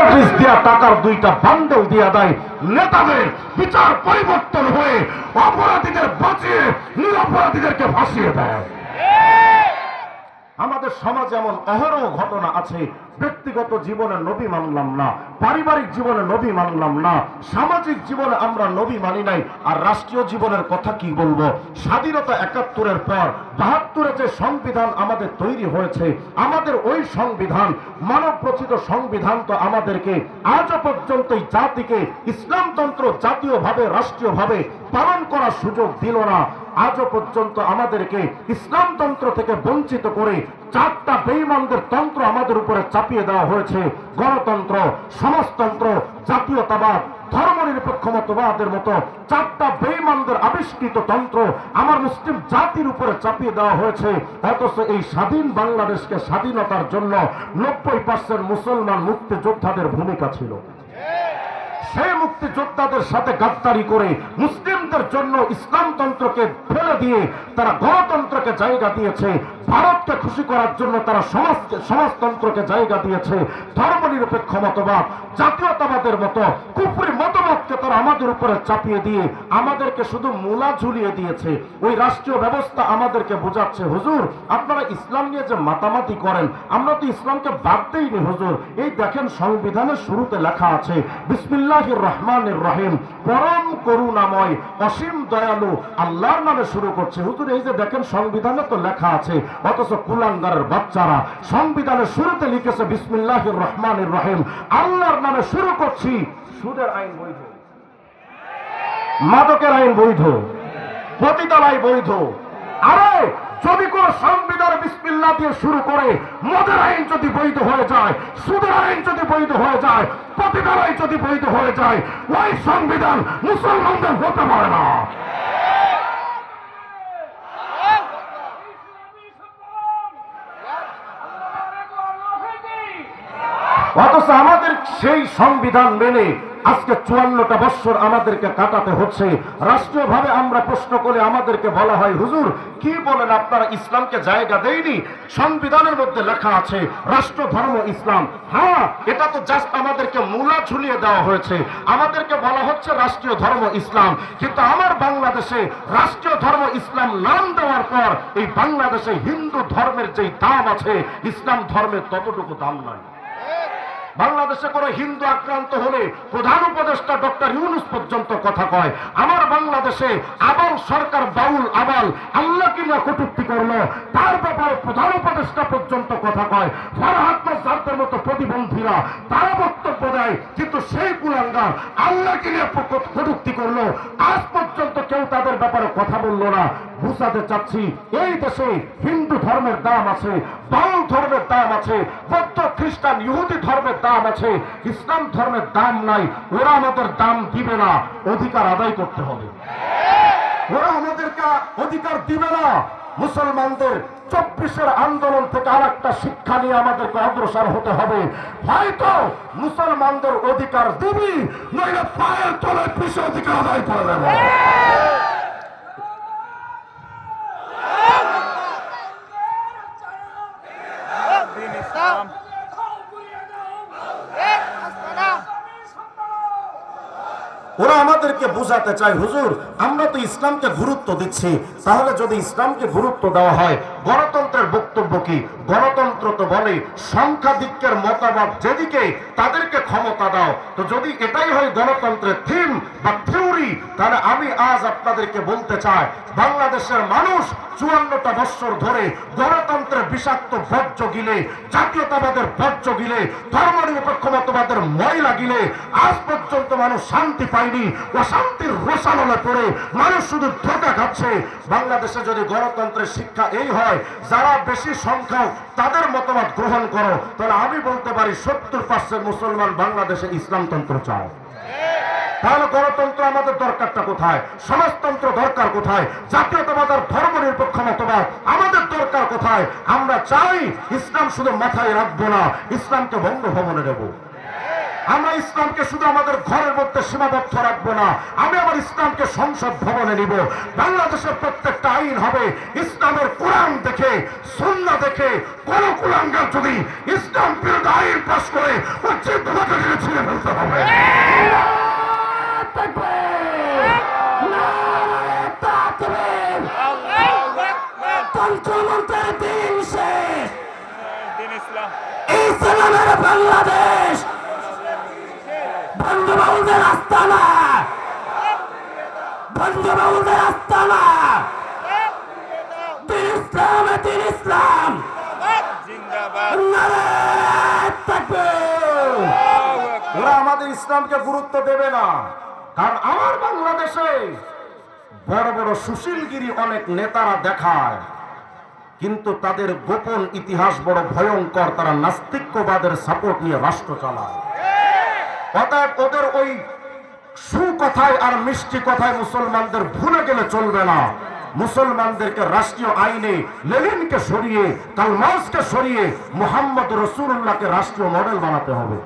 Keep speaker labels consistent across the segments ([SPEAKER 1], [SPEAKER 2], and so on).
[SPEAKER 1] Notice দিয়া টাকার দুইটা বান্ডেল দিয়া দেয়। নেতাদের বিচার পরিবর্তন হয়ে অপরাধীদের বাঁচিয়ে নিরপরাধীদেরকে ফাঁসিয়ে দেয়। আমাদের সমাজে এমন অহরহ ঘটনা আছে, ব্যক্তিগত জীবনে নবী মানলাম না, পারিবারিক জীবনে নবী মানলাম না, সামাজিক জীবনে আমরা নবী মানি নাই, আর রাষ্ট্রীয় জীবনের কথা কি বলব? স্বাধীনতা একাত্তরের পর বাহাত্তরে যে সংবিধান আমাদের তৈরি হয়েছে, আমাদের ওই সংবিধান মানব রচিত সংবিধান তো আমাদেরকে আজও পর্যন্ত জাতিকে ইসলামতন্ত্র জাতীয়ভাবে, রাষ্ট্রীয়ভাবে পালন করার সুযোগ দিল না। আজও পর্যন্ত আমাদেরকে ইসলামতন্ত্র থেকে বঞ্চিত করে চারটা বেইমানদের তন্ত্র আমাদের উপরে চাপিয়ে দেওয়া হয়েছে। গণতন্ত্র, সমাজতন্ত্র, জাতীয়তাবাদ, ধর্মনিরপেক্ষ মতবাদের মতো চারটা বেইমানদের আবিষ্কৃত তন্ত্র আমার মুসলিম জাতির উপরে চাপিয়ে দেওয়া হয়েছে। অথচ এই স্বাধীন বাংলাদেশকে স্বাধীনতার জন্য নব্বই পার্সেন্ট মুসলমান মুক্তিযোদ্ধাদের ভূমিকা ছিল। সেই মুক্তিযোদ্ধাদের সাথে গাদ্দারি করে মুসলিমদের জন্য ইসলামতন্ত্রকে ফেলে দিয়ে তারা গণতন্ত্রকে জায়গা দিয়েছে, ভারতকে খুশি করার জন্য তারা সমাজ সমাজতন্ত্রকে জায়গা দিয়েছে, ধর্মনিরপেক্ষ মতবাদ, জাতীয়তাবাদের মতো কুপুরি মতবাদকে তারা আমাদের উপরে চাপিয়ে দিয়ে আমাদেরকে শুধু মূলা ঝুলিয়ে দিয়েছে। ওই রাষ্ট্রীয় ব্যবস্থা আমাদেরকে বোঝাচ্ছে, হুজুর, আপনারা ইসলাম নিয়ে যে মাতামাতি করেন, আমরা তো ইসলামকে বাদ দেইনি, হুজুর। এই দেখেন সংবিধানের শুরুতে লেখা আছে, বিসমিল্লাহির রহমানির রহিম, পরম করুণাময় অসীম দয়ালু আল্লাহর নামে শুরু করছে। হুজুর, এই যে দেখেন, সংবিধানে তো লেখা আছে, অথচ কুলাঙ্গারের বাচ্চারা সংবিধানের শুরুতে লিখেছে বিসমিল্লাহ রহমানের রহিম। আল্লাহর নামে শুরু করছি, সুদের আইন বৈধ। মাদকের আইন বৈধ। পতিতার আইন বৈধ। আরে যদি কোন সংবিধান বিসমিল্লাহ দিয়ে শুরু করে, মদের আইন যদি বৈধ হয়ে যায়, সুদের আইন যদি বৈধ হয়ে যায় পতিতার আইন যদি বৈধ হয়ে যায়, ওই সংবিধান মুসলমানদের হতে পারে না। অথচ আমাদের সেই সংবিধান মেনে আজকে চুয়ান্নটা বৎসর আমাদেরকে কাটাতে হচ্ছে। রাষ্ট্রীয়ভাবে আমরা প্রশ্ন করে, আমাদেরকে বলা হয়, হুজুর, কি বলেন আপনারা? ইসলামকে জায়গা দেয়নি? সংবিধানের মধ্যে লেখা আছে, রাষ্ট্র, ধর্ম, ইসলাম। হ্যাঁ এটা তো জাস্ট আমাদেরকে মূলা ঝুলিয়ে দেওয়া হয়েছে। আমাদেরকে বলা হচ্ছে, রাষ্ট্রীয় ধর্ম, ইসলাম। কিন্তু আমার বাংলাদেশে রাষ্ট্রীয় ধর্ম, ইসলাম নাম দেওয়ার পর এই বাংলাদেশে হিন্দু ধর্মের যেই দাম আছে, ইসলাম ধর্মের ততটুকু দাম নয় বাংলাদেশে কোনো হিন্দু আক্রান্ত হলে প্রধান উপদেষ্টা ডক্টর ইউনুস পর্যন্ত কথা কয়, আমার বাংলাদেশে আবাল সরকার বাউল আবাল আল্লাহ কিনা কটুক্তি করল, তার ব্যাপারে প্রধান উপদেষ্টা পর্যন্ত কথা কয়। ফরহাদ মতো প্রতিবন্ধীরা তারা বক্তব্য দেয়, কিন্তু সেই কুলাঙ্গার আল্লাহ কিনা কটুক্তি করল। আজ পর্যন্ত কেউ তাদের ব্যাপারে কথা বলল না। বুঝাতে চাচ্ছি, এই দেশে হিন্দু ধর্মের দাম আছে, বাউল ধর্মের দাম আছে, বৌদ্ধ, খ্রিস্টান, ইহুদি ধর্মের দাম আছে, ইসলাম ধর্মের দাম নাই, ওরা আমাদের দাম দিবে না, অধিকার আদায় করতে হবে। ওরা আমাদেরকে অধিকার দিবে না, মুসলমানদের চব্বিশের আন্দোলন থেকে আর একটা শিক্ষা নিয়ে আমাদেরকে অগ্রসর হতে হবে। হয়তো মুসলমানদের অধিকার দিবি ওরা আমাদেরকে বোঝাতে চায়, হুজুর, আমরা তো ইসলামকে গুরুত্ব দিচ্ছি। তাহলে যদি ইসলামকে গুরুত্ব দেওয়া হয় গণতন্ত্রের বক্তব্য কি? গণতন্ত্র তো বলে সংখ্যাধিক্যের মতামত যেদিকে তাদেরকে ক্ষমতা দাও। তো যদি এটাই হয় গণতন্ত্রের থিম বা থিওরি তাহলে আমি আজ আপনাদেরকে বলতে চাই, বাংলাদেশের মানুষ চুয়ান্নটা বৎসর ধরে গণতন্ত্রের বিষাক্ত বর্জ্য গিলে, জাতীয়তাবাদের বর্জ্য গিলে ধর্মনিরপেক্ষ মতবাদের ময়লা গিলে, আজ পর্যন্ত মানুষ শান্তি পায়নি অশান্তির রোষানলে পড়ে মানুষ শুধু ধোকা খাচ্ছে। বাংলাদেশে যদি গণতন্ত্রের শিক্ষা এই হয়, যারা বেশি সংখ্যক তাদের মতামত গ্রহণ করো, তাহলে আমি বলতে পারি সত্তর পার্সেন্ট মুসলমান বাংলাদেশে ইসলামতন্ত্র চায়। তাহলে গণতন্ত্র আমাদের দরকারটা কোথায়? সমাজতন্ত্র দরকার কোথায়? জাতীয়তাবাদ আর ধর্ম নিরপেক্ষ মতবাদ আমাদের দরকার কোথায়? আমরা চাই ইসলাম শুধু মাথায় রাখব না, ইসলামকে বঙ্গভবনে নেব। আমরা ইসলামকে শুধু আমাদের ঘরের মধ্যে সীমাবদ্ধ রাখব না, আমি আমার ইসলামকে সংসদ ভবনে নিব। বাংলাদেশের প্রত্যেকটা আইন হবে ইসলামের কোরআন দেখে সন্না দেখে কোন কুলাঙ্গার যদি ইসলাম বিরোধী আইন পাশ করে যে তোমাকে যদি আমাদের গুরুত্ব দেবে না। কারণ আমার বাংলাদেশে বড় বড় সুশীলগিরি অনেক নেতারা দেখায়। কিন্তু তাদের গোপন ইতিহাস বড় ভয়ঙ্কর, তারা নাস্তিক্যবাদের সাপোর্ট নিয়ে রাষ্ট্র চালায়। অতএব ওদের ওই সুকথায় আর মিষ্টি কথায় মুসলমানদের ভুলে গেলে চলবে না। মুসলমানদেরকে রাষ্ট্রীয় আইনে লেলিনকে সরিয়ে কালমাসকে সরিয়ে, মোহাম্মদ রসুল্লাহকে রাষ্ট্রীয় মডেল বানাতে হবে।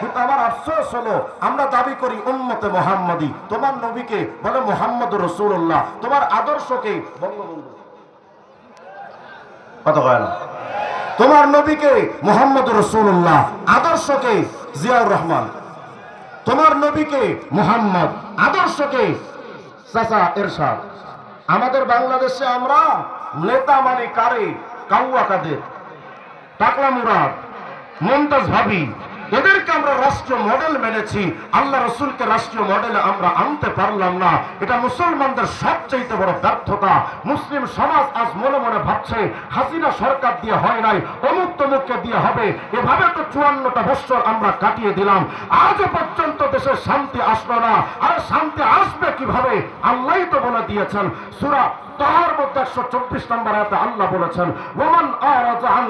[SPEAKER 1] কিন্তু আমার আফসোস হলো, আমরা দাবি করি উম্মতে মোহাম্মদী। তোমার নবীকে বলে মোহাম্মদ রসুল্লাহ তোমার আদর্শকে বঙ্গবন্ধু। কয় না? তোমার নবীকে মোহাম্মদ রসুল্লাহ আদর্শকে জিয়াউর রহমান। তোমার নবীকে মোহাম্মদ, আদর্শকে চাচা এরশাদ। আমাদের বাংলাদেশে আমরা নেতা মানে কারে? কাউয়া কাদের? টাকলা মুরাদ, মমতাজ ভাবি। এদেরকে আমরা রাষ্ট্রীয় মডেল মেনেছি, আল্লাহ রসুলকে রাষ্ট্রীয় মডেলে আমরা আনতে পারলাম না। এটা মুসলমানদের সবচেয়ে বড় ব্যর্থতা। মুসলিম সমাজ আজ মনে মনে ভাবছে, হাসিনা সরকার দিয়ে হয় নাই, অমুক তমুককে দিয়ে হবে। এভাবে তো চুয়ান্নটা বছর আমরা কাটিয়ে দিলাম। আজও পর্যন্ত দেশে শান্তি আসলো না। আর শান্তি আসবে কীভাবে? আল্লাহ তো বলে দিয়েছেন। সুরা তাহার মধ্যে একশো চব্বিশ নম্বর আয়াতে আল্লাহ বলেছেন, ওমান আরাজা আন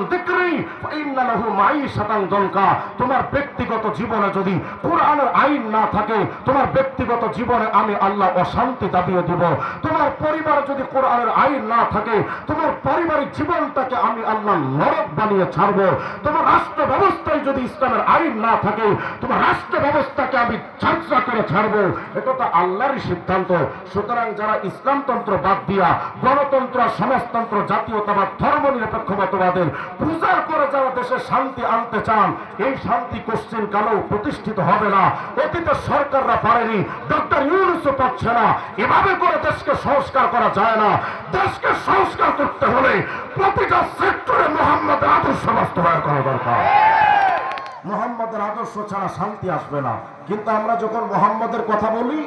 [SPEAKER 1] ফাইন্না লাহু মাঈশাতান দনকা। তোমার ব্যক্তিগত জীবনে যদি কোরআনের আইন না থাকে, তোমার ব্যক্তিগত জীবনে আমি আল্লাহ অশান্তি দাবিয়ে দিব। তোমার পরিবারে যদি কোরআনের আইন না থাকে, তোমার পারিবারিক জীবনটাকে আমি আল্লাহ নরক বানিয়ে ছাড়বো। তোমার রাষ্ট্র ব্যবস্থায় যদি ইসলামের আইন না থাকে, তোমার রাষ্ট্র ব্যবস্থাকে আমি চর্চা করে ছাড়বো। এটা তো আল্লাহরই সিদ্ধান্ত। সুতরাং যারা ইসলামতন্ত্র বাদ দিয়া গণতন্ত্র, সমাজতন্ত্র, জাতীয়তাবাদ ধর্ম নিরপেক্ষবাদবাদের প্রচার করে যারা দেশে শান্তি আনতে চান, এই শান্তি কোশ্চিন কালেও প্রতিষ্ঠিত হবে না? অতীতে সরকাররা পারেনি। ডক্টর ইউনুসও পাচ্ছে না। এভাবে করে দেশকে সংস্কার করা যায় না। দেশকে সংস্কার করতে হলে প্রতিটা সেক্টরে মোহাম্মদের আদর্শ বাস্তবায়ন করা দরকার। মোহাম্মদের আদর্শ ছাড়া শান্তি আসবে না। কিন্তু আমরা যখন মোহাম্মদের কথা বলি,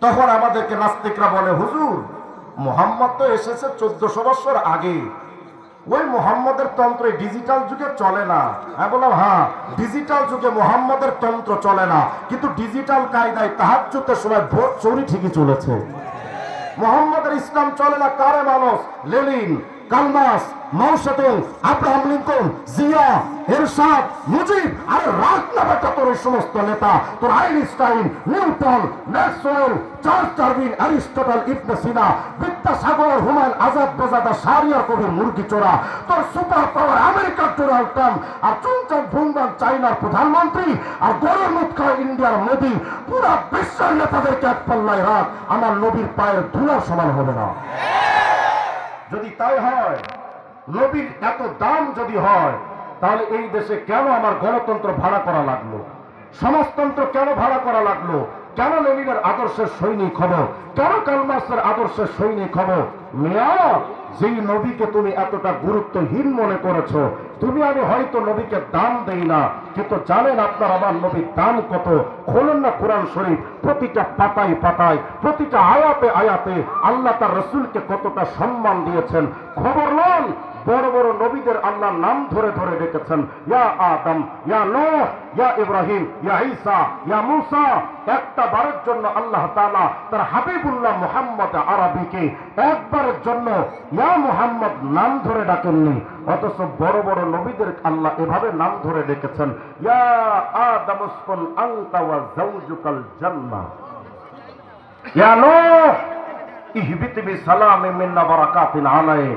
[SPEAKER 1] তখন আমাদেরকে নাস্তিকরা বলে, হুজুর, মোহাম্মদ তো এসেছে চোদ্দশো বছর আগে। ওই মোহাম্মদের তন্ত্র ডিজিটাল যুগে চলে না। আমি বললাম হ্যাঁ ডিজিটাল যুগে মোহাম্মদের তন্ত্র চলে না। কিন্তু ডিজিটাল কায়দায় তাহার তাহাজ্জুদের সময় ভোট চুরি ঠিকই চলেছে। মোহাম্মদের ইসলাম চলে না। কারে মানুষ? Lenin Karl Marx Mao Tse tung Abraham Lincoln, Zia, Ershad, Mujib আরে রাখ না বেটা তোর এই সমস্ত নেতা। তোর Einstein, Newton, Maxwell, Charles Darwin, Aristotle, Ibn Sina, Vidyasagar, Humayun Azad, বেজাদা Shahriar Kabir মুরগি চোরা। তোর সুপার পাওয়ার আমেরিকার ডোনাল্ড ট্রাম্প আর চুনচান ভুংবান চাইনার প্রধানমন্ত্রী আর গরুর মুখ ইন্ডিয়ার মোদি। পুরা বিশ্বের নেতাদেরকে এক পাল্লায় রাখ, আমার নবীর পায়ের ধুলার সমান হবে না। যদি তাই হয় নবীর এত দাম যদি হয়, তাহলে এই দেশে কেন আমার গণতন্ত্র ভাড়া করা লাগল? সমাজতন্ত্র কেন ভাড়া করা লাগল? কেন লেনিনের আদর্শের সৈনিক হব? কেন কালমাসের আদর্শের সৈনিক হব? মিয়া, যেই নবীকে তুমি এতটা গুরুত্বহীন মনে করেছ, তুমি আমি হয়তো নবীকে দাম দেই না, কিন্তু জানেন আপনার আমার নবীর দাম কত? খোলেন না কোরআন শরীফ, প্রতিটা পাতায় পাতায়, প্রতিটা আয়াতে আয়াতে আল্লাহ তার রসুলকে কতটা সম্মান দিয়েছেন। খবর নন বড় বড় নবীদের আল্লাহ নাম ধরে ধরে ডেকেছেন ইয়া আদম, ইয়া নোহ, ইয়া ইব্রাহিম, ইয়া ঈসা, ইয়া মুসা। একটা বারের জন্য আল্লাহ তালা তার হাবিবুল্লাহ মুহাম্মদ আরবিকে একবারের জন্য ইয়া মুহাম্মদ নাম ধরে ডাকেননি। অথচ বড় বড় নবীদের আল্লাহ এভাবে নাম ধরে ডেকেছেন ইয়া আদামুসকুন আনতা ওয়া যাওজুকাল ইয়া নূহ, ইহবিত বিসালামি মিন্না বারাকাতিন আলাইহি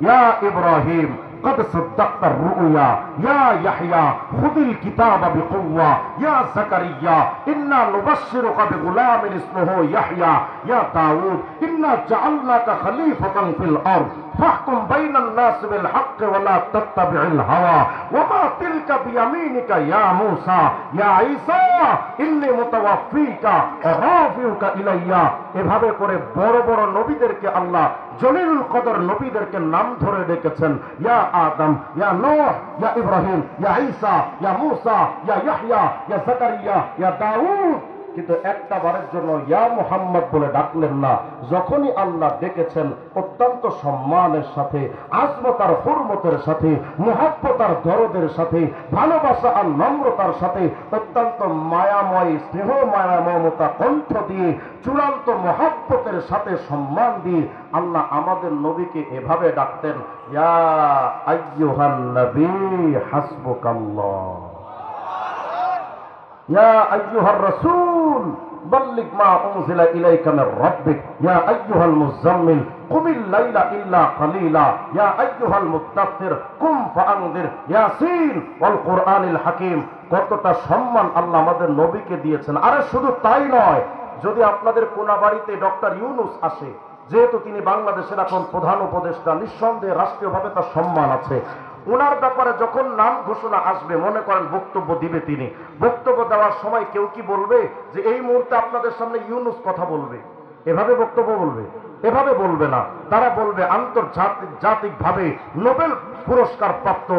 [SPEAKER 1] يا إبراهيم. قد صدقت الرؤيا يا يحيى خذ الكتاب بقوة يا زكريا إنا نبشرك بغلام اسمه يحيى يا داود إنا جعلناك خليفة في الأرض فاحكم بين الناس بالحق ولا تتبع الهوى وما تلك بيمينك يا موسى يا عيسى إني متوفيك ورافعك إلي এভাবে করে বড় বড় নবীদেরকে আল্লাহ জলিলুল কদর নবীদেরকে নাম ধরে ডেকেছেন ইয়া আদম ইয়া নূহ ইয়া ইব্রাহিম ইয়া ঈসা ইয়া মূসা ইয়া ইয়াহইয়া ইয়া জাকারিয়া ইয়া দাউদ কিন্তু একটা বারের জন্য ইয়া মুহাম্মদ বলে ডাকলেন না। যখনই আল্লাহ ডেকেছেন, অত্যন্ত সম্মানের সাথে, আজমতার হুরমতের সাথে, মুহাব্বতার দরদের সাথে, ভালোবাসা আর নম্রতার সাথে, অত্যন্ত মায়াময়, স্নেহ মায়া মমতা কণ্ঠ দিয়ে, চূড়ান্ত মহাব্বতের সাথে সম্মান দিয়ে আল্লাহ আমাদের নবীকে এভাবে ডাকতেন, ইয়া আইয়ুহান নবী হাসবুকাল্লাহ। يا أيها الرسول بلغ ما أنزل إليك من ربك يا أيها المزمل قم الليل إلا قليلا يا أيها المدثر قم فأنذر ياسين والقرآن الحكيم কতটা সম্মান আল্লাহ আমাদের নবীকে দিয়েছেন আরে শুধু তাই নয় যদি আপনাদের কোনা বাড়িতে ডক্টর ইউনুস আসে যেহেতু তিনি বাংলাদেশের এখন প্রধান উপদেষ্টা নিঃসন্দেহে রাষ্ট্রীয়ভাবে তার সম্মান আছে ওনার ব্যাপারে যখন নাম ঘোষণা আসবে, মনে করেন বক্তব্য দিবে তিনি। বক্তব্য দেওয়ার সময় কেউ কি বলবে যে, এই মুহূর্তে আপনাদের সামনে ইউনুস কথা বলবে এভাবে বক্তব্য বলবে? এভাবে বলবে না। তারা বলবে, আন্তর্জাতিক, জাতিকভাবে নোবেল পুরস্কার প্রাপ্ত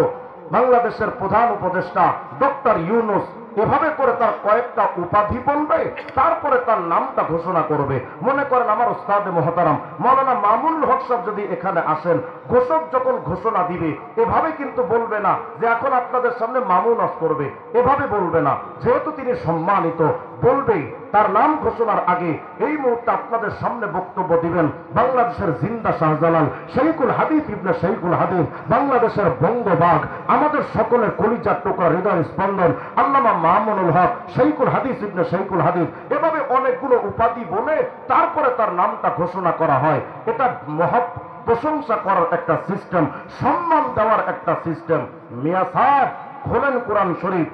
[SPEAKER 1] বাংলাদেশের প্রধান উপদেষ্টা ডক্টর ইউনুস এভাবে করে তার কয়েকটা উপাধি বলবে, তারপরে তার নামটা ঘোষণা করবে। মনে করেন আমার ওস্তাদে মহতারাম, মৌলানা মামুল হক সাহেব যদি এখানে আসেন, ঘোষক যখন ঘোষণা দিবে, এভাবে কিন্তু বলবে না যে এখন আপনাদের সামনে মামুন অস করবে। এভাবে বলবে না। যেহেতু তিনি সম্মানিত, বলবেই, তার নাম ঘোষণার আগে এই মুহূর্তে আপনাদের সামনে বক্তব্য দিবেন বাংলাদেশের জিন্দা শাহজালাল শহীকুল হাদিফ ইবনে শহীকুল হাদিফ বাংলাদেশের বঙ্গবাগ, আমাদের সকলের কলিজার টুকরা হৃদয় স্পন্দন, আল্লামা মামুনুল হক শৈকুল হাদিস ইবনে শৈকুল হাদিস, এভাবে অনেকগুলো উপাধি বলে তারপরে তার নামটা ঘোষণা করা হয়। এটা মহৎ প্রশংসা করার একটা সিস্টেম সম্মান দেওয়ার একটা সিস্টেম মিয়া সাহেব, খোলেন কোরআন শরীফ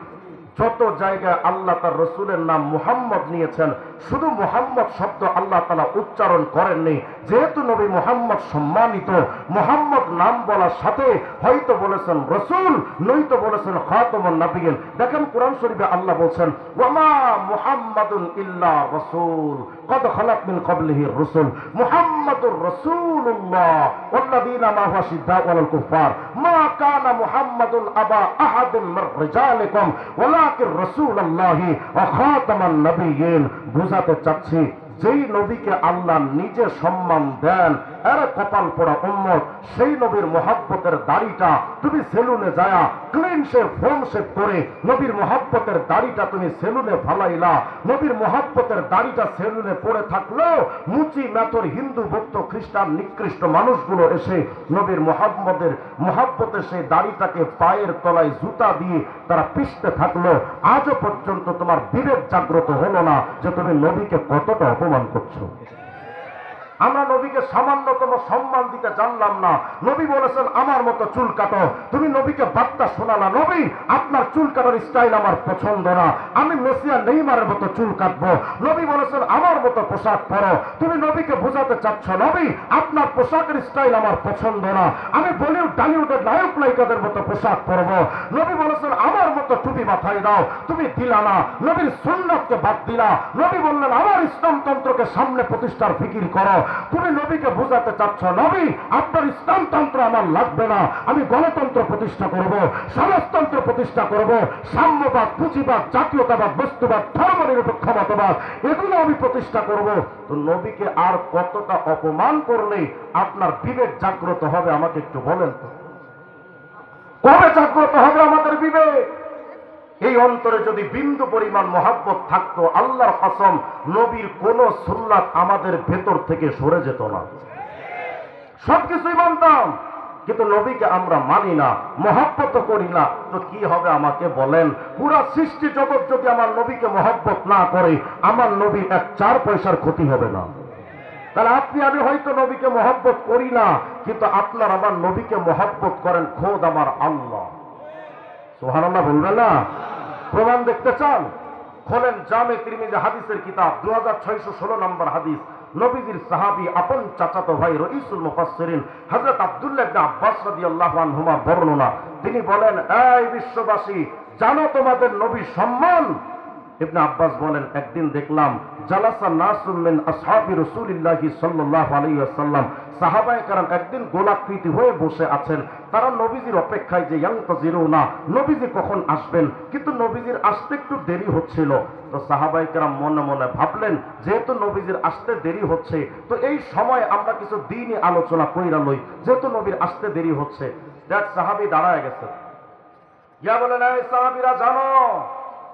[SPEAKER 1] যত জায়গায় আল্লাহ তার রসুলের নাম মুহাম্মদ নিয়েছেন শুধু মুহাম্মদ শব্দ আল্লাহ তালা উচ্চারণ করেননি যেহেতু নবী মুহাম্মদ সম্মানিত মুহাম্মদ নাম বলার সাথে হয়তো বলেছেন রসুল নয়তো বলেছেন খাতমন নাবিগেন দেখেন কোরআন শরীফে আল্লাহ বলছেন ওয়ামা মুহাম্মাদুন ইল্লা রসুল কদ খালাক মিন কবলিহি রসুল মুহাম্মাদুর রসুল্লাহ والذين معه شداء على الكفار ما كان محمد أبا أحد من رجالكم পাক রসুল আল্লাহি অখাতামান নবী বুঝাতে চাচ্ছি। যেই নবীকে আল্লাহ নিজে সম্মান দেন আরে কপাল পোড়া উম্মত, সেই নবীর মহাব্বতের দাড়িটা তুমি সেলুনে যায়া ক্লিন শেপ ফোম শেপ করে নবীর মহাব্বতের দাড়িটা তুমি সেলুনে ফালাইলা। নবীর মহাব্বতের দাড়িটা সেলুনে পড়ে থাকলেও মুচি মেথর হিন্দু ভক্ত খ্রিস্টান নিকৃষ্ট মানুষগুলো এসে নবীর মোহাম্মদের মহাব্বতের সেই দাড়িটাকে পায়ের তলায় জুতা দিয়ে তারা পিষতে থাকল। আজও পর্যন্ত তোমার বিবেক জাগ্রত হলো না যে তুমি নবীকে কতটা অপমান করছ। আমরা নবীকে সামান্যতম সম্মান দিতে জানলাম না। নবী বলেছেন, আমার মতো চুল কাটো। তুমি নবীকে বার্তা শোনালা। নবী, আপনার চুল কাটার স্টাইল আমার পছন্দ না। আমি মেসিয়া নেইমারের মতো চুল কাটবো। নবী বলেছেন, আমার মতো পোশাক পরো। তুমি নবীকে বোঝাতে চাচ্ছ। নবী, আপনার পোশাকের স্টাইল আমার পছন্দ না। আমি বলিউড টালিউডের নায়ক নায়িকাদের মতো পোশাক পরবো। নবী বলেছেন, আমার মতো টুপি মাথায় দাও, তুমি দিলা না নবীর সুন্নতকে বাদ দিলা, নবী বললেন, আমার ইসলামতন্ত্রকে সামনে প্রতিষ্ঠার ফিকির করো। তুমি নবীকে বোঝাতে চাচ্ছ, নবী, আপনার ইসলামতন্ত্র আমার লাগবে না, আমি গণতন্ত্র প্রতিষ্ঠা করব, সমাজতন্ত্র প্রতিষ্ঠা করব, সাম্যবাদ, পুঁজিবাদ, জাতীয়তাবাদ, বস্তুবাদ ধর্ম নিরপেক্ষ মতবাদ এগুলো আমি প্রতিষ্ঠা করব। তো নবীকে আর কতটা অপমান করলে আপনার বিবেক জাগ্রত হবে, আমাকে একটু বলেন তো। কবে জাগ্রত হবে আমাদের বিবেক? এই অন্তরে যদি বিন্দু পরিমাণ মহাব্বত থাকতো, আল্লাহর কসম, নবীর কোন সুন্নাত আমাদের ভেতর থেকে সরে যেত না। সবকিছুই মানতাম, কিন্তু নবীকে আমরা মানি না, মহাব্বত করি না। তো কি হবে আমাকে বলেন? পুরা সৃষ্টি জগৎ যদি আমার নবীকে মহাব্বত না করে, আমার নবীর এক চার পয়সার ক্ষতি হবে না। তাহলে আপনি, আমি হয়তো নবীকে মহব্বত করি না, কিন্তু আপনার আমার নবীকে মহব্বত করেন খোদ আমার আল্লাহ। সোহানাল্লাহ বলবেন না? প্রমাণ দেখতে চান? খোলেন জামে তিরমিজি হাদিসের কিতাব দু হাজার ছয়শো ষোলো নম্বর হাদিস। নবীজির সাহাবি আপন চাচাতো ভাই রইসুল মুফাসসিরিন, হযরত আব্দুল্লাহ ইবনে আব্বাস রাদিয়াল্লাহু আনহুমা বর্ণনা। তিনি বলেন, এই বিশ্ববাসী, জানো তোমাদের নবী সম্মান? ইবনে আব্বাস বলেন, একদিন দেখলাম জালাসা নাসুম আসহাবি রাসূলিল্লাহি সাল্লাল্লাহু আলাইহি ওয়াসাল্লাম। সাহাবায়ে কারাম একদিন গোলাকৃতি হয়ে বসে আছেন। তারা নবীজির অপেক্ষায় যে ইয়ান্তাজিরুনা, নবীজি কখন আসবেন? কিন্তু নবীজির আসতে একটু দেরি হচ্ছিল। তো সাহাবায়ে কারাম মনে মনে ভাবলেন, যেহেতু নবীজির আসতে দেরি হচ্ছে, তো এই সময় আমরা কিছু দিনই আলোচনা কইরা লই। যেহেতু নবীর আসতে দেরি হচ্ছে দেখ সাহাবী দাঁড়ায় গেছে। ইয়া বলেন সাহাবীরা জানো,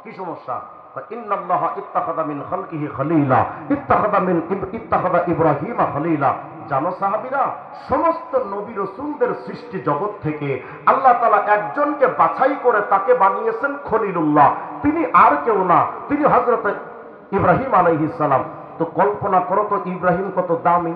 [SPEAKER 1] কি সমস্যা? إن الله اتخذ من خلقه خليلا اتخذ من اتخذ إبراهيم خليلا জানো সাহাবীরা সমস্ত নবী রসুলদের সৃষ্টি জগৎ থেকে আল্লাহ তালা একজনকে বাছাই করে তাকে বানিয়েছেন খলিলুল্লাহ তিনি আর কেউ না তিনি হজরত ইব্রাহিম আলাইহিস সালাম তো কল্পনা করো তো ইব্রাহিম কত দামি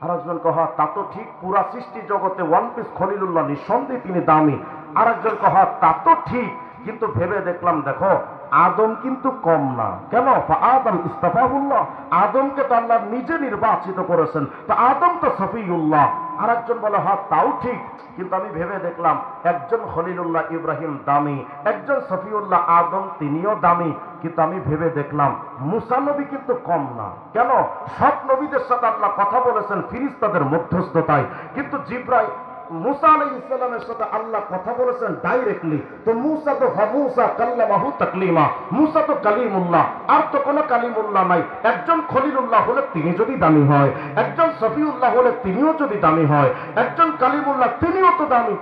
[SPEAKER 1] আর একজন কহা তা তো ঠিক পুরা সৃষ্টি জগতে ওয়ান পিস খলিলুল্লাহ নিঃসন্দেহে তিনি দামি আর একজন কহা তা তো ঠিক কিন্তু ভেবে দেখলাম দেখো আদম কিন্তু কম না। কেন? আদম ইস্তাফাহুল্লাহ। আদমকে তো আল্লাহ নিজে নির্বাচিত করেছেন। তো আদম তো সফিউল্লাহ। আর একজন বলে হ্যাঁ তাও ঠিক। কিন্তু আমি ভেবে দেখলাম, একজন খলিলুল্লাহ ইব্রাহিম দামি, একজন সফিউল্লাহ আদম তিনিও দামি। কিন্তু আমি ভেবে দেখলাম, মুসা নবী কিন্তু কম না। কেন? সব নবীদের সাথে আল্লাহ কথা বলেছেন, ফিরিস্তাদের মধ্যস্থতায়। কিন্তু জিব্রাই মুসা আলাই ইসলামের সাথে আল্লাহ কথা বলেছেন ডাইরেক্টলি তো মুসা তো মুসা কাল্লামাহু তাকলিমা। মুসা তো কালিমুল্লাহ। আর তো কোনো কালিমুল্লাহ নাই। একজন খলিলুল্লাহ হলে তিনি যদি দামি হয়, একজন সফিউল্লাহ হলে তিনিও যদি দামি হয়, একজন কালিমুল্লাহ তিনিও তো দামি।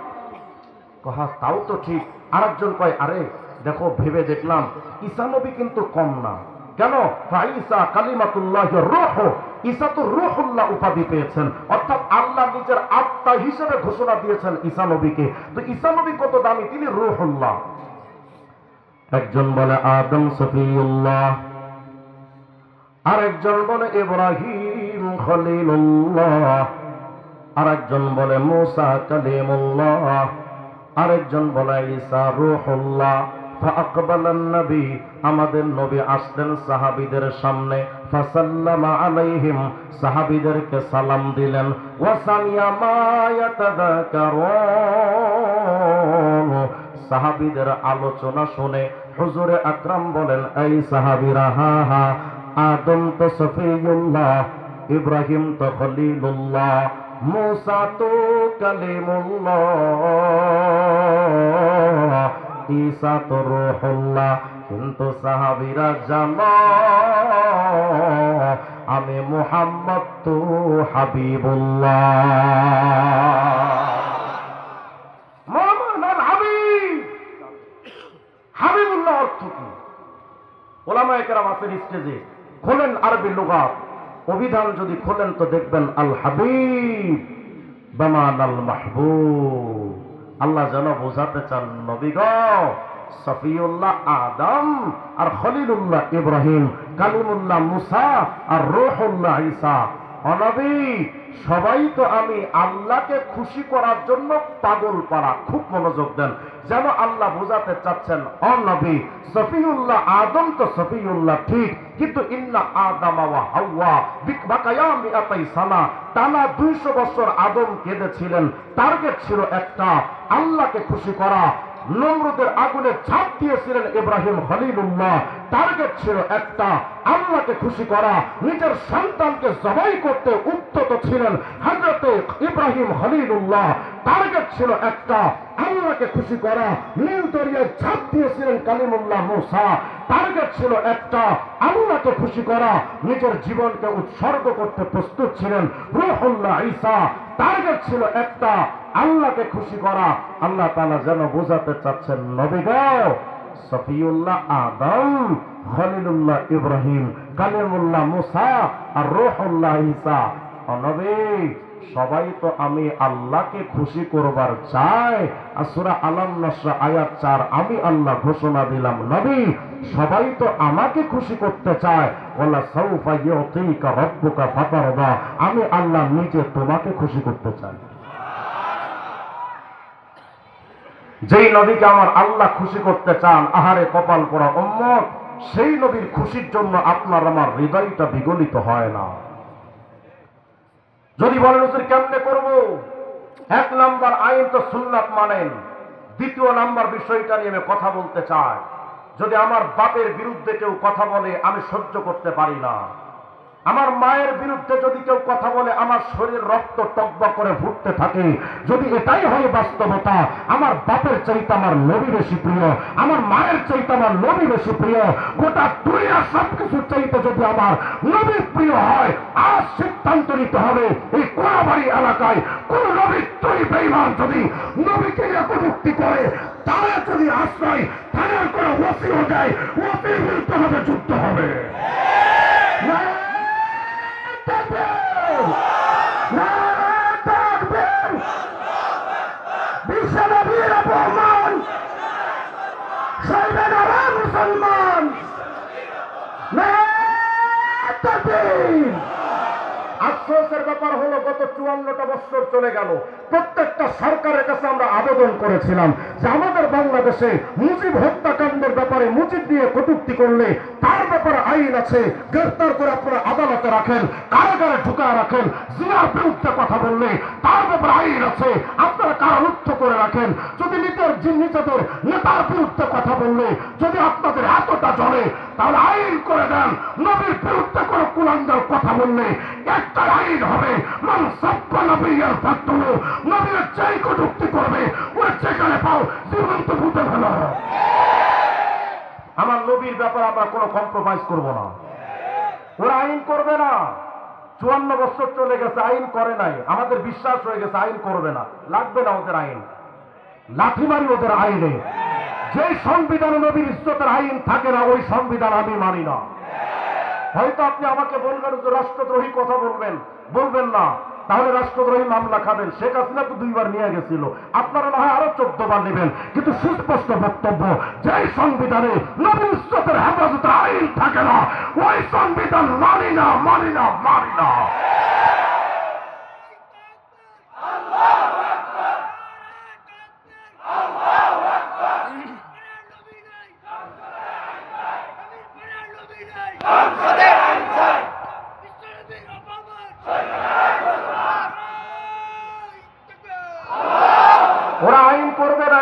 [SPEAKER 1] কহা, তাও তো ঠিক। আরেকজন কয়, আরে, দেখো, ভেবে দেখলাম, ঈসা নবী কিন্তু কম না। কেন? ফাইসা কালিমাতুল্লাহ রোহ। ঈসা তো রুহুল্লাহ উপাধি পেয়েছেন। অর্থাৎ আল্লাহ নিজের আত্মা হিসেবে ঘোষণা দিয়েছেন ঈসা নবীকে। তো ঈসা নবী কত দামি? তিনি রুহুল্লাহ। একজন বলে আদম সফিউল্লাহ। আরেকজন বলে ইব্রাহিম খলিলুল্লাহ। আরেকজন বলে মুসা কালিমুল্লাহ। আরেকজন বলে ঈসা রুহুল্লাহ। আমাদের নবী আসলেন সাহাবীদের সাহাবীদেরকে সালাম দিলেন ইয়াতাযাকারুন আলোচনা শুনে হুজুরে আকরাম বলেন, এই সাহাবিরা, হা হা, আদম তো সফিউল্লাহ, ইব্রাহিম তো খলিলুল্লাহ, মুসা তো কালিমুল্লাহ। ঈসা তো রুহুল্লাহ। কিন্তু সাহাবীরা, জানো, আমি মুহাম্মদ তো হাবিবুল্লাহ। মোহাম্মদ হাবিব। হাবিবুল্লাহ অর্থ কি? ওলামা খোলেন আরবি লুগাত। অভিধান যদি খোলেন তো দেখবেন আল হাবিব। বামান আল মাহবুব। আল্লাহ যেন বোঝাতে চান নবীগ সফিউল্লাহ আদম আর খলিলুল্লাহ ইব্রাহিম, কালিমুল্লাহ মুসা আর রোহুল্লাহ ঈসা। অনবী, সবাই তো আমি আল্লাহকে খুশি করার জন্য পাগল পাড়া, খুব মনোযোগ দেন। যেন আল্লাহ বোঝাতে চাচ্ছেন, অনবী, সফিউল্লাহ আদম তো সফিউল্লাহ, ঠিক। কিন্তু ইন্না আদামা ওয়া হাওয়া বিকবাকায়া মিআতাই সানা, টানা 200 বছর আদম কেঁদেছিলেন। টার্গেট ছিল একটা, আল্লাহকে খুশি করা নমরুদের আগুনে ছাপ দিয়েছিলেন ইব্রাহিম খলিলুল্লাহ। টার্গেট ছিল একটা, আল্লাহকে খুশি করা। নিজের সন্তানকে জবাই করতে উদ্যত ছিলেন হজরতে ইব্রাহিম খলিলুল্লাহ। টার্গেট ছিল একটা, আল্লাহকে খুশি করা। নীল দরিয়ায় ছাপ দিয়েছিলেন কালিমুল্লাহ মুসা। টার্গেট ছিল একটা, আল্লাহকে খুশি করা। নিজের জীবনকে উৎসর্গ করতে প্রস্তুত ছিলেন রুহুল্লাহ ঈসা। টার্গেট ছিল একটা, আল্লাহকে খুশি করা। আল্লাহ তালা যেন বোঝাতে চাচ্ছেন, নবী গাও সফিউল্লাহ আদম, খলিলুল্লাহ ইব্রাহিম, কালিমুল্লাহ মুসা আর রোহুল্লাহ ইসা নবী সবাই তো আমি আল্লাহকে খুশি করবার চাই। আর সূরা আলাম নসরা আয়াত চার, আমি আল্লাহ ঘোষণা দিলাম, নবী, সবাই তো আমাকে খুশি করতে চায়। ওলা সৌফা ইউতিকা রব্বুকা ফাতারদা, আমি আল্লাহ নিজে তোমাকে খুশি করতে চাই। যেই নবীকে আমার আল্লাহ খুশি করতে চান, আহারে কপাল পড়া উম্মত, সেই নবীর খুশির জন্য আপনার আমার হৃদয়টা বিগলিত হয় না। যদি বলেন, হুজুর, কেমনে করব? এক নাম্বার আইন তো সুন্নাত মানেন দ্বিতীয় নাম্বার বিষয়টা নিয়ে আমি কথা বলতে চাই। যদি আমার বাপের বিরুদ্ধে কেউ কথা বলে, আমি সহ্য করতে পারি না। আমার মায়ের বিরুদ্ধে যদি কেউ কথা বলে, আমার শরীর রক্ত টকবক করে ফুটতে থাকে। যদি এটাই হয় বাস্তবতা, আমার বাপের চাইতে আমার নবী বেশি প্রিয়, আমার মায়ের চাইতে আমার নবী বেশি প্রিয়। গোটা দুনিয়া সবকিছু চাইতে যদি আমার নবী প্রিয় হয়, আজ সিদ্ধান্ত নিতে হবে, এই কোনাবাড়ি এলাকায় কোন নবী তুই বেইমান যদি নবীকে নিয়ে কটুক্তি করে, তারা যদি আশ্রয় থানার কোনো ওসিও দেয়, ওসির বিরুদ্ধে হবে যুদ্ধ হবে। অপমান নারা মুসলমান। আফসোসের ব্যাপার হলো গত চুয়ান্নটা বছর চলে গেল। প্রত্যেকটা সরকারের কাছে আমরা আবেদন করেছিলাম যে আমাদের বাংলাদেশে মুজিব হত্যাকাণ্ডের ব্যাপারে মুজিব নিয়ে কটূক্তি করলে তার আইন আছে গ্রেফতার করে আপনারা আদালতে রাখেন, কারাগারে ঢুকায় রাখেন, জিয়ার বিরুদ্ধে কথা বললে তার ব্যাপারে আইন আছে, আপনারা কারারুদ্ধ করে রাখেন। যদি নিজের নিজেদের নেতার বিরুদ্ধে কথা বললে, যদি আপনাদের এতটা জ্বলে তাহলে আইন করে দেন। নবীর বিরুদ্ধে কোনো কুলাঙ্গার কথা বললে, একটা আইন হবে, মান সব্বা নবীর ফাতুলু। নবীর যেই কটুক্তি করবে ওরা যেখানে পাও, জীবন্ত ভূতে ফেলো। আমার নবীর ব্যাপারে আমরা কোনো কম্প্রোমাইজ করব না। ওরা আইন করবে না। চুয়ান্ন বছর চলে গেছে, আইন করে নাই। আমাদের বিশ্বাস হয়ে গেছে, আইন করবে না। লাগবে না ওদের আইন। লাঠি মারি ওদের আইনে। যে সংবিধান নবীর ইজ্জতের আইন থাকে না, ওই সংবিধান আমি মানি না। হয়তো আপনি আমাকে বলবেন যে রাষ্ট্রদ্রোহী কথা বলবেন। বলবেন না। তাহলে রাষ্ট্রদ্রোহী মামলা খাবেন। শেখ হাসিনা তো দুইবার নিয়ে গেছিল। আপনারা না হয় আরও চোদ্দ বার নেবেন। কিন্তু সুস্পষ্ট বক্তব্য যে সংবিধানে নবীন ইজ্জতের হেফাজত আইন থাকে না, ওই সংবিধান মানি না মানি না মানি না।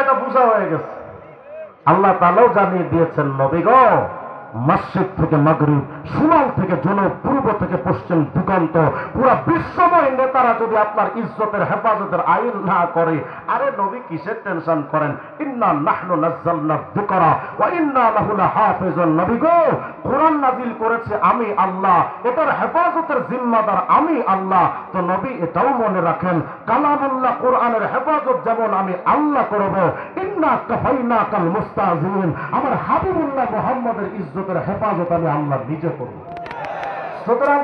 [SPEAKER 1] এটা বোঝা হয়ে গেছে। আল্লাহ তালাও জানিয়ে দিয়েছেন নবী গো মসজিদ থেকে মাগরিব সুমাল থেকে জনব পূর্ব থেকে পশ্চিম দিগন্ত, পুরা বিশ্বময় নেতারা যদি আপনার ইজ্জতের হেফাজতের আইন না করে, আরে নবী কিসের টেনশন করেন? ইন্না নাহনু নাজ্জালনা যিকরা, ওয়া ইন্না লাহু লাহাফিজুন নবী গো, কোরআন নাজিল করেছে আমি আল্লাহ, এটার হেফাজতের জিম্মাদার আমি আল্লাহ। তো নবী এটাও মনে রাখেন, কালামুল্লাহ কোরআনের হেফাজত যেমন আমি আল্লাহ করব, ইন্না কাফাইনা কাল মুস্তাজিন, আমার হাবিবুল্লাহ মুহাম্মদের ইজ্জতের হেফাজত আমি আল্লাহ নিজে করব। সুতরাং